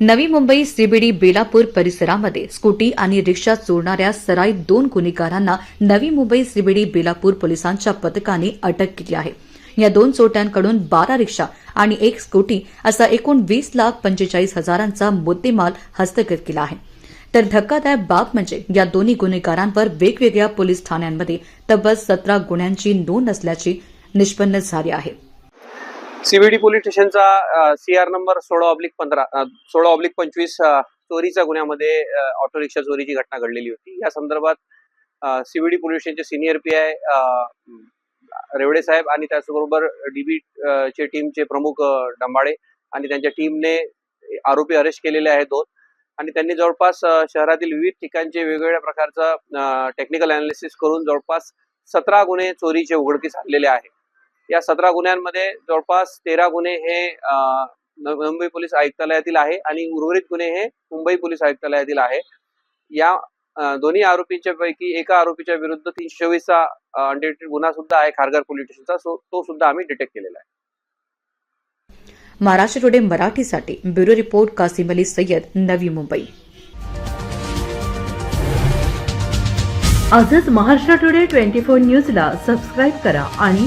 Navi Mumbai CBD Belapur परिसरामध्ये scooty आणि रिक्षा चोरणाऱ्या सराई दोन गुन्हेगारांना नवी मुंबई सीबीडी बेलापूर पोलिसांच्या पथकाने अटक केली आहे. या दोन चोरट्यांकडून बारा रिक्षा आणि एक स्कूटी असा एकूण वीस लाख पंचेचाळीस हजारांचा मुद्देमाल हस्तगत केला आहे. तर धक्कादायक बाब म्हणजे या दोन्ही गुन्हेगारांवर वेगवेगळ्या पोलीस ठाण्यांमध्ये तब्बल सतरा गुन्ह्यांची नोंद असल्याची निष्पन्न झाली आहे. सीबीडी पोलीस स्टेशनचा सी आर नंबर सोळा ऑब्लिक पंधरा सोळा ऑब्लिक पंचवीस चोरीच्या गुन्ह्यामध्ये ऑटो रिक्षा चोरीची घटना घडलेली होती. या संदर्भात सीबीडी पोलीस स्टेशनचे सिनियर पी आय रेवडे साहेब आणि त्याचबरोबर डीबी चे टीमचे प्रमुख डंबाळे आणि त्यांच्या टीमने आरोपी अरेस्ट केलेले आहेत दोन. आणि त्यांनी जवळपास शहरातील विविध ठिकाणचे वेगवेगळ्या प्रकारचं टेक्निकल अनालिसिस करून जवळपास सतरा गुन्हे चोरीचे उघडकीस आणलेले आहेत. या सतरा गुन्ह्यांमध्ये जवळपास तेरा गुन्हे हे मुंबई पोलीस आयुक्तालयातील आहे आणि उर्वरित गुन्हे हे मुंबई पोलीस आयुक्तालयातील आहे. या दोन्ही आरोपींच्या पैकी एका आरोपीच्या विरुद्ध तीनशे चोवीसचा अनडिटेक्टेड गुन्हा सुद्धा आहे खारघर पोलीस स्टेशनचा. सो तो सुद्धा आम्ही डिटेक्ट केलेला आहे. महाराष्ट्र टुडे मराठीसाठी ब्युरो रिपोर्ट कासिम अली सय्यद नवी मुंबई. आजच महाराष्ट्र टुडे ट्वेंटी फोर न्यूजला सबस्क्राईब करा आणि